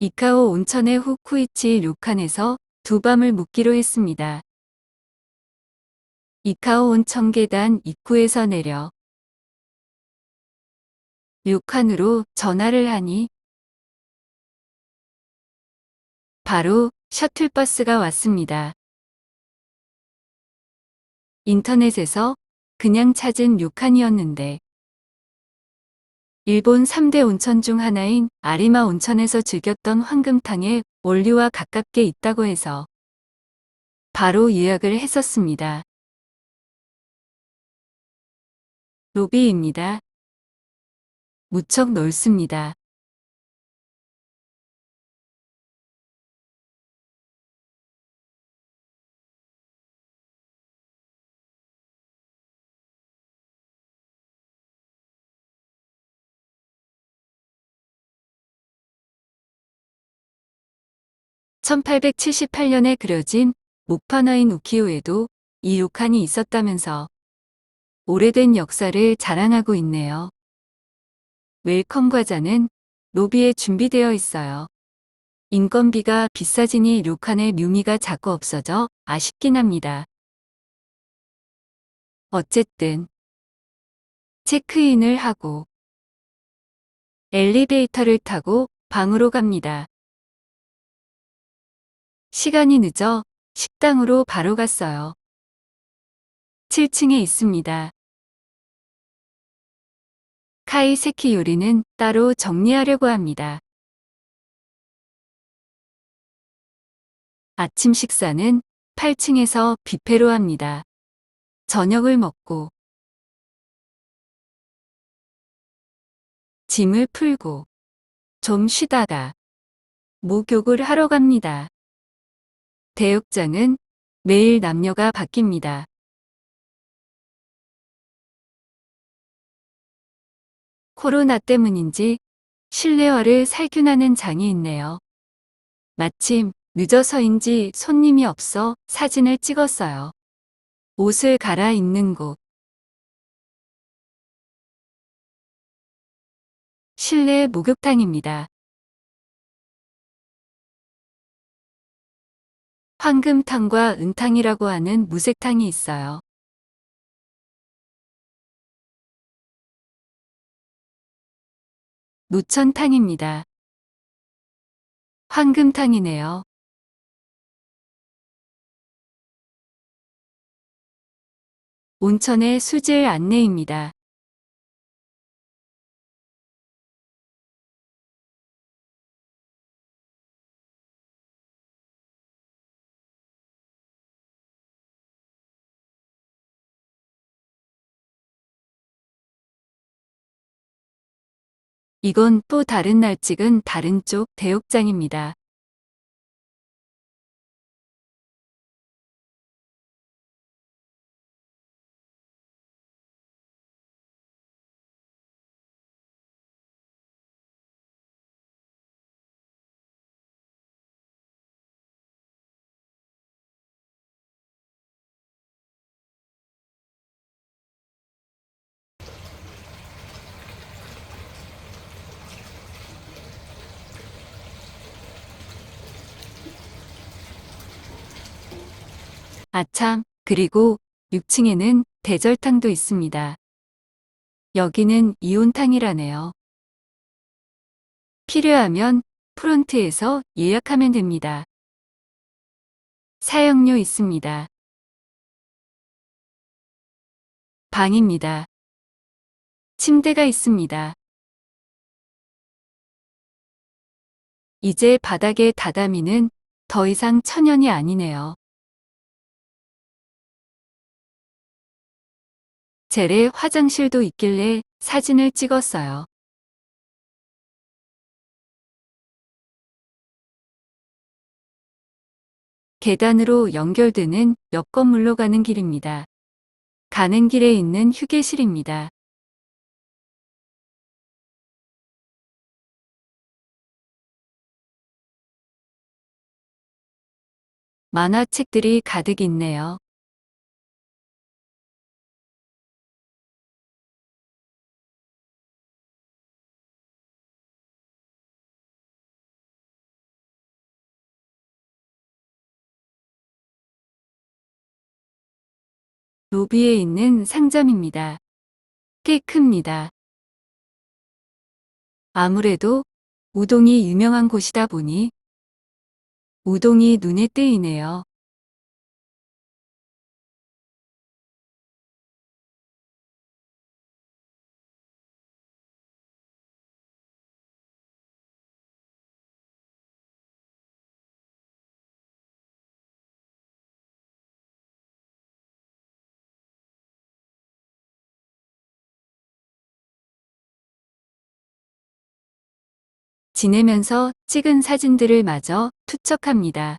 이카오 온천의 후쿠이치 료칸에서 두 밤을 묵기로 했습니다. 이카오 온천 계단 입구에서 내려 료칸으로 전화를 하니 바로 셔틀버스가 왔습니다. 인터넷에서 그냥 찾은 료칸이었는데 일본 3대 온천 중 하나인 아리마 온천에서 즐겼던 황금탕의 원류와 가깝게 있다고 해서 바로 예약을 했었습니다. 로비입니다. 무척 넓습니다. (1878년에) 그려진 목판화인 우키요에도 이 욕칸이 있었다면서 오래된 역사를 자랑하고 있네요. 웰컴 과자는 로비에 준비되어 있어요. 인건비가 비싸지니 료칸의 묘미가 자꾸 없어져 아쉽긴 합니다. 어쨌든 체크인을 하고 엘리베이터를 타고 방으로 갑니다. 시간이 늦어 식당으로 바로 갔어요. 7층에 있습니다. 카이세키 요리는 따로 정리하려고 합니다. 아침 식사는 8층에서 뷔페로 합니다. 저녁을 먹고 짐을 풀고 좀 쉬다가 목욕을 하러 갑니다. 대욕장은 매일 남녀가 바뀝니다. 코로나 때문인지 실내화를 살균하는 장이 있네요. 마침 늦어서인지 손님이 없어 사진을 찍었어요. 옷을 갈아입는 곳. 실내 목욕탕입니다. 황금탕과 은탕이라고 하는 무색탕이 있어요. 노천탕입니다. 황금탕이네요. 온천의 수질 안내입니다. 이건 또 다른 날 찍은 다른 쪽 대욕장입니다. 아참, 그리고 6층에는 대절탕도 있습니다. 여기는 이온탕이라네요. 필요하면 프론트에서 예약하면 됩니다. 사용료 있습니다. 방입니다. 침대가 있습니다. 이제 바닥에 다다미는 더 이상 천연이 아니네요. 젤에 화장실도 있길래 사진을 찍었어요. 계단으로 연결되는 옆 건물로 가는 길입니다. 가는 길에 있는 휴게실입니다. 만화책들이 가득 있네요. 로비에 있는 상점입니다. 꽤 큽니다. 아무래도 우동이 유명한 곳이다 보니 우동이 눈에 띄네요. 지내면서 찍은 사진들을 마저 투척합니다.